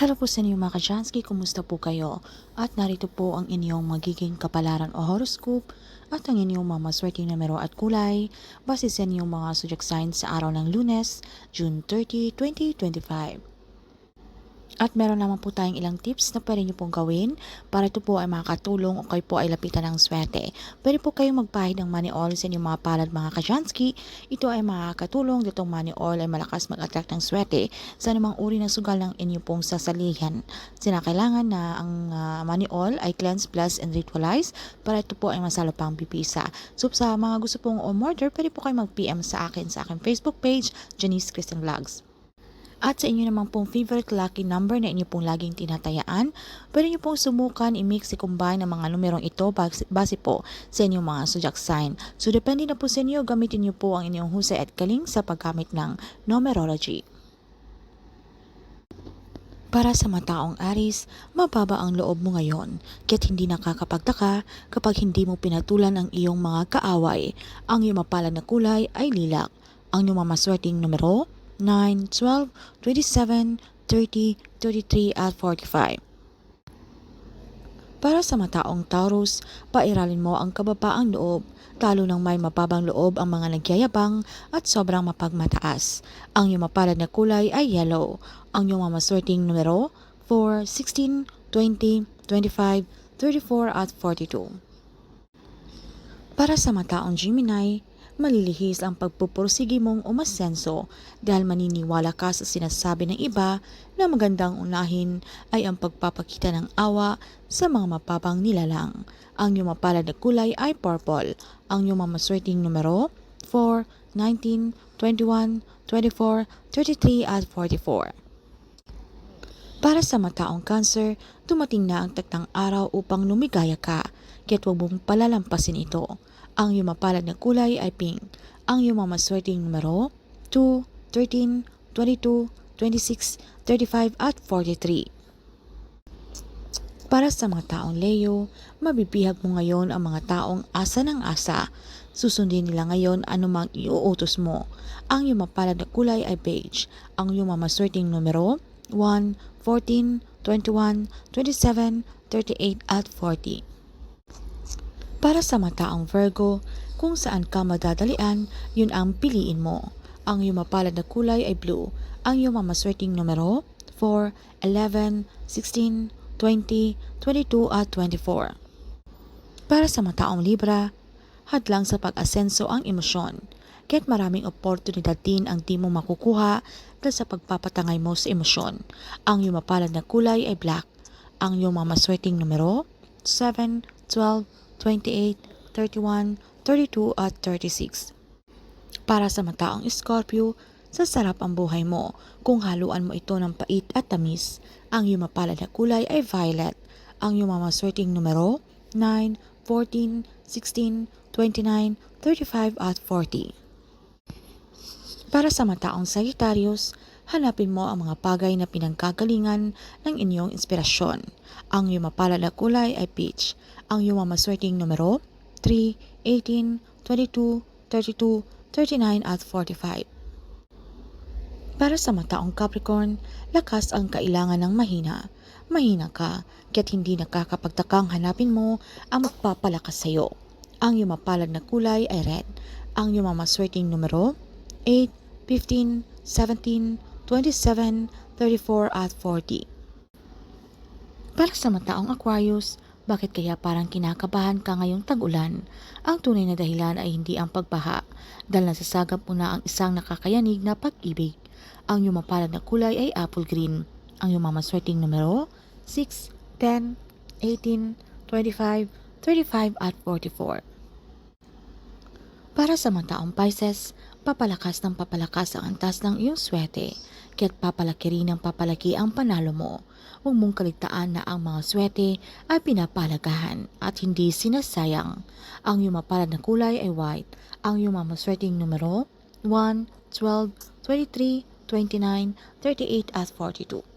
Hello po sa inyo mga Kajansky, kumusta po kayo? At narito po ang inyong magiging kapalaran o horoscope at ang inyong mga maswerte numero at kulay base sa inyong mga zodiac signs sa araw ng lunes, June 30, 2025. At meron naman po tayong ilang tips na pwede nyo pong gawin para ito po ay makakatulong o kayo po ay lapitan ng swerte. Pwede po kayong magpahid ng money oil sa inyong mga palad mga kajansky. Ito ay makakatulong ditong money oil ay malakas mag-attract ng swerte sa anumang uri ng sugal ng inyong pong sasalihan. Sinakailangan na ang uh, money oil ay cleanse, bless, and ritualize para ito po ay masalo pang pipisa. So sa mga gusto pong umorder, pwede po kayo mag-PM sa akin sa aking Facebook page, Janice Christian Vlogs. At sa inyo naman pong favorite lucky number na inyo pong laging tinatayaan, pwede nyo pong sumukan, i-mix, i-combine ang mga numerong ito base, po sa inyong mga zodiac sign. So depende na po sa inyo, gamitin nyo po ang inyong husay at galing sa paggamit ng numerology. Para sa mataong Aris, mababa ang loob mo ngayon, kaya't hindi nakakapagtaka kapag hindi mo pinatulan ang iyong mga kaaway. Ang iyong mapalad na kulay ay lilak. Ang iyong mamaswerteng numero 9, 12, 27, 30, 33 at 45. Para sa mataong Taurus, pairalin mo ang kababaang loob, talo ng may mababang loob ang mga nagyayabang at sobrang mapagmataas. Ang iyong mapalad na kulay ay yellow. Ang iyong mamaswerteng numero 4, 16, 20, 25, 34 at 42. Para sa mataong Gemini, malilihis ang pagpupursige mong umasenso dahil maniniwala ka sa sinasabi ng iba na magandang unahin ay ang pagpapakita ng awa sa mga mapapang nilalang. Ang iyong mapalad na kulay ay purple. Ang iyong mamaswerteng numero 4, 19, 21, 24, 33 at 44. Para sa mataong cancer, dumating na ang taktang araw upang lumigaya ka, kaya't huwag mong palalampasin ito. Ang iyong mapalad na kulay ay pink. Ang iyong mamaswerteng numero 2, 13, 22, 26, 35 at 43. Para sa mga taong Leo, mabibihag mo ngayon ang mga taong asa ng asa. Susundin nila ngayon anumang iuutos mo. Ang iyong mapalad na kulay ay beige. Ang iyong mamaswerteng numero 1, 14, 21, 27, 38 at 40. Para sa mataong Virgo, kung saan ka madadalian, yun ang piliin mo. Ang iyong mapalad na kulay ay blue. Ang iyong mamaswerteng numero 4, 11, 16, 20, 22 at 24. Para sa mataong Libra, hadlang sa pag-asenso ang emosyon. Kaya't maraming oportunidad din ang di mo makukuha dahil sa pagpapatangay mo sa emosyon. Ang iyong mapalad na kulay ay black. Ang iyong mamaswerteng numero 7, 12, 28, 31, 32 at 36. Para sa mataong Scorpio, sasarap ang buhay mo kung haluan mo ito ng pait at tamis. Ang iyong mapalad na kulay ay violet. Ang iyong mamaswerteng numero 9, 14, 16, 29, 35 at 40. Para sa mataong Sagittarius, hanapin mo ang mga bagay na pinanggagalingan ng inyong inspirasyon. Ang iyong mapalad na kulay ay peach. Ang iyong mamaswerteng numero 3, 18, 22, 32, 39 at 45. Para sa mataong Capricorn, lakas ang kailangan ng mahina. Mahina ka, kaya't hindi nakakapagtakang hanapin mo ang magpapalakas sa iyo. Ang iyong mapalad na kulay ay red. Ang iyong mamaswerteng numero 8, 15, 17, 27, 34 at 40. Para sa mataong Aquarius, bakit kaya parang kinakabahan ka ngayong tag-ulan? Ang tunay na dahilan ay hindi ang pagbaha, dahil nasasagap mo na ang isang nakakayanig na pag-ibig. Ang iyong mapalad na kulay ay apple green. Ang iyong mamaswerteng numero 6, 10, 18, 25, 35 at 44. Para sa mataong Pisces, papalakas ng papalakas ang antas ng iyong swerte, kaya't papalaki rin ng papalaki ang panalo mo. Huwag mong kaligtaan na ang mga swerte ay pinapalagahan at hindi sinasayang. Ang iyong mapalad na kulay ay white. Ang iyong mamaswerteng numero 1, 12, 23, 29, 38 at 42.